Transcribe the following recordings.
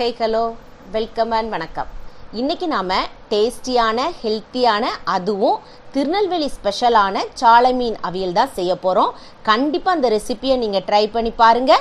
Hey hello welcome and வணக்கம். இன்னைக்கு நாம டேஸ்டியான ஹெல்த்தியான அதுவும் திருநெல்வேலி ஸ்பெஷலான சாலை மீன் அவியல் தான் செய்ய போகிறோம் கண்டிப்பாக அந்த ரெசிபியை நீங்கள் ட்ரை பண்ணி பாருங்க.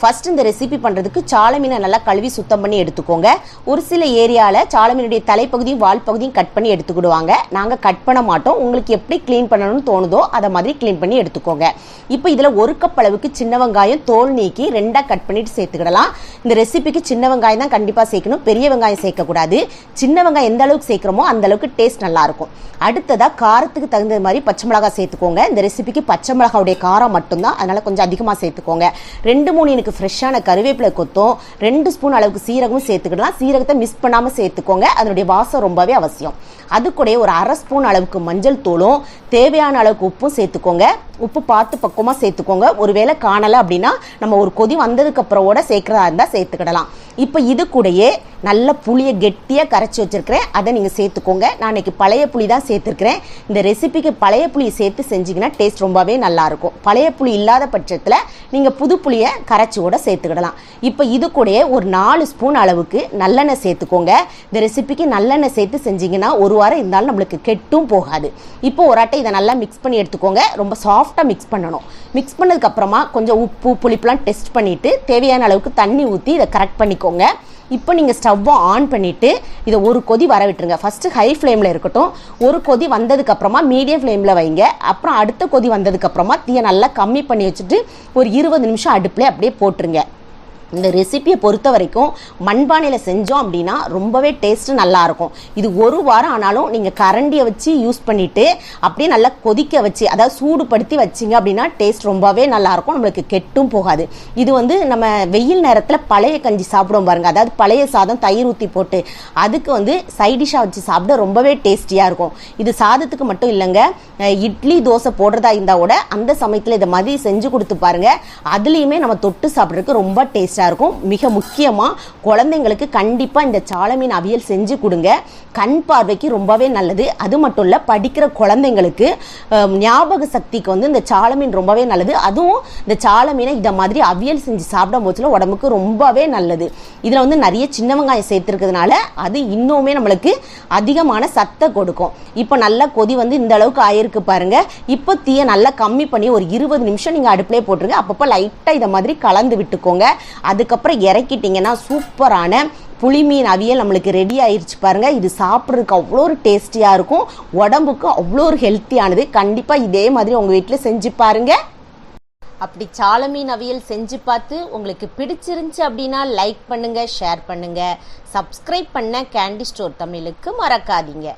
ஃபர்ஸ்ட் இந்த ரெசிபி பண்ணுறதுக்கு சாலை மீனை நல்லா கழுவி சுத்தம் பண்ணி எடுத்துக்கோங்க. ஒரு சில ஏரியாவில் சாலை மீனுடைய தலைப்பகுதியும் வால் பகுதியும் கட் பண்ணி எடுத்துக்கிடுவாங்க. நாங்கள் கட் பண்ண மாட்டோம். உங்களுக்கு எப்படி க்ளீன் பண்ணணும்னு தோணுதோ அதை மாதிரி க்ளீன் பண்ணி எடுத்துக்கோங்க. இப்போ இதில் ஒரு கப் அளவுக்கு சின்ன வெங்காயம் தோல் நீக்கி ரெண்டாக கட் பண்ணிட்டு சேர்த்துக்கிடலாம். இந்த ரெசிபிக்கு சின்ன வெங்காயம் தான் கண்டிப்பாக சேர்க்கணும். பெரிய வெங்காயம் சேர்க்கக்கூடாது. சின்ன வெங்காயம் எந்த அளவுக்கு சேர்க்குறோமோ அந்த அளவுக்கு டேஸ்ட் நல்லா இருக்கும். அடுத்ததாக காரத்துக்கு தகுந்த மாதிரி பச்சை மிளகாய் சேர்த்துக்கோங்க. இந்த ரெசிபிக்கு பச்சை மிளகாவுடைய காரம் மட்டும்தான். அதனால கொஞ்சம் அதிகமாக சேர்த்துக்கோங்க. ரெண்டு மூணு எனக்கு ஃப்ரெஷ்ஷான கருவேப்பிலை கொத்தும். ரெண்டு ஸ்பூன் அளவுக்கு சீரகமும் சேர்த்துக்கிடலாம். சீரகத்தை மிஸ் பண்ணாமல் சேர்த்துக்கோங்க. அதனுடைய வாசம் ரொம்பவே அவசியம். அது கூட ஒரு அரை ஸ்பூன் அளவுக்கு மஞ்சள் தூளும். தேவையான அளவுக்கு உப்பும் சேர்த்துக்கோங்க. உப்பு பார்த்து பக்குவமாக சேர்த்துக்கோங்க. ஒருவேளை காணலை அப்படின்னா நம்ம ஒரு கொதி வந்ததுக்கப்புறம் கூட சேர்க்குறதா இருந்தால் சேர்த்துக்கிடலாம். இப்போ இது கூடயே நல்ல புளியை கெட்டியாக கரைச்சி வச்சிருக்கிறேன். அதை நீங்கள் சேர்த்துக்கோங்க. நான் இன்றைக்கி பழைய புளி தான் சேர்த்துருக்கிறேன். இந்த ரெசிபிக்கு பழைய புளியை சேர்த்து செஞ்சிங்கன்னா டேஸ்ட் ரொம்பவே நல்லாயிருக்கும். பழைய புளி இல்லாத பட்சத்தில் நீங்கள் புது புளியை கரைச்சி கூட சேர்த்துக்கிடலாம். இப்போ இது கூடயே ஒரு நாலு ஸ்பூன் அளவுக்கு நல்லெண்ணெய் சேர்த்துக்கோங்க. இந்த ரெசிபிக்கு நல்லெண்ணெய் சேர்த்து செஞ்சீங்கன்னா ஒரு வாரம் இருந்தாலும் நம்மளுக்கு கெட்டும் போகாது. இப்போ ஒரு அட்டை இதை நல்லா மிக்ஸ் பண்ணி எடுத்துக்கோங்க. ரொம்ப சாஃப்டாக மிக்ஸ் பண்ணணும். மிக்ஸ் பண்ணதுக்கப்புறமா கொஞ்சம் உப்பு புளிப்புலாம் டெஸ்ட் பண்ணிவிட்டு தேவையான அளவுக்கு தண்ணி ஊற்றி இதை கரெக்ட் பண்ணிக்கோங்க. இப்போ நீங்கள் ஸ்டவ்வை ஆன் பண்ணிவிட்டு இதை ஒரு கொதி வர விட்டுருங்க. ஃபஸ்ட்டு ஹை ஃப்ளேமில் இருக்கட்டும். ஒரு கொதி வந்ததுக்கப்புறமா மீடியம் ஃப்ளேமில் வைங்க. அப்புறம் அடுத்த கொதி வந்ததுக்கப்புறமா தீயை நல்லா கம்மி பண்ணி வச்சுட்டு ஒரு இருபது நிமிஷம் அடுப்பில் அப்படியே போட்டுருங்க. இந்த ரெசிபியை பொறுத்த வரைக்கும் மண்பானையில் செஞ்சோம் அப்படின்னா ரொம்பவே டேஸ்ட்டு நல்லாயிருக்கும். இது ஒரு வாரம் ஆனாலும் நீங்கள் கரண்டியை வச்சு யூஸ் பண்ணிவிட்டு அப்படியே நல்லா கொதிக்க வச்சு அதாவது சூடுபடுத்தி வச்சிங்க அப்படின்னா டேஸ்ட் ரொம்பவே நல்லாயிருக்கும். நம்மளுக்கு கெட்டும் போகாது. இது வந்து நம்ம வெயில் நேரத்தில் பழைய கஞ்சி சாப்பிடுவோம் பாருங்க. அதாவது பழைய சாதம் தயிர் ஊற்றி போட்டு அதுக்கு வந்து சைடிஷாக வச்சு சாப்பிட ரொம்பவே டேஸ்டியாக இருக்கும். இது சாதத்துக்கு மட்டும் இல்லைங்க. இட்லி தோசை போடுறதா இருந்தால் கூட அந்த சமயத்தில் இதை மாதிரி செஞ்சு கொடுத்து பாருங்க. அதுலேயுமே நம்ம தொட்டு சாப்பிட்றதுக்கு ரொம்ப டேஸ்ட்டாக இருக்கும். மிக முக்கியமாக குழந்தைங்களுக்கு கண்டிப்பாக இந்த சாலை மீன் அவியல் செஞ்சு கொடுங்க. கண் பார்வைக்கு ரொம்பவே நல்லது. அது மட்டும் இல்லை படிக்கிற குழந்தைங்களுக்கு ஞாபக சக்திக்கு வந்து இந்த சாலை மீன் ரொம்பவே நல்லது. அதுவும் இந்த சாலை மீனை இதை மாதிரி அவியல் செஞ்சு சாப்பிடும் போச்சுல உடம்புக்கு ரொம்பவே நல்லது. இதில் வந்து நிறைய சின்ன வெங்காயம் சேர்த்துருக்கிறதுனால அது இன்னுமே நம்மளுக்கு அதிகமான சத்தை கொடுக்கும். இப்போ நல்லா கொதி வந்து இந்த அளவுக்கு ஆயிருக்கு பாருங்க. இப்போ தீயை நல்லா கம்மி பண்ணி ஒரு இருபது நிமிஷம் நீங்கள் அடுப்பிலே போட்டுருங்க. அப்பப்போ லைட்டாக இதை மாதிரி கலந்து விட்டுக்கோங்க. அதுக்கப்புறம் இறக்கிட்டிங்கன்னா சூப்பரான புளி மீன் அவியல் நம்மளுக்கு ரெடி ஆயிடுச்சு பாருங்க. இது சாப்பிட்றதுக்கு அவ்வளோ ஒரு டேஸ்டியாக இருக்கும். உடம்புக்கு அவ்வளோ ஒரு ஹெல்த்தியானது கண்டிப்பாக இதே மாதிரி உங்கள் வீட்டில் செஞ்சு பாருங்கள் அப்படி சால மீன் அவியல் செஞ்சு பார்த்து உங்களுக்கு பிடிச்சிருந்துச்சு அப்படின்னா லைக் பண்ணுங்க ஷேர் பண்ணுங்க. சப்ஸ்கிரைப் பண்ண கேண்டி ஸ்டோர் தமிழுக்கு மறக்காதீங்க.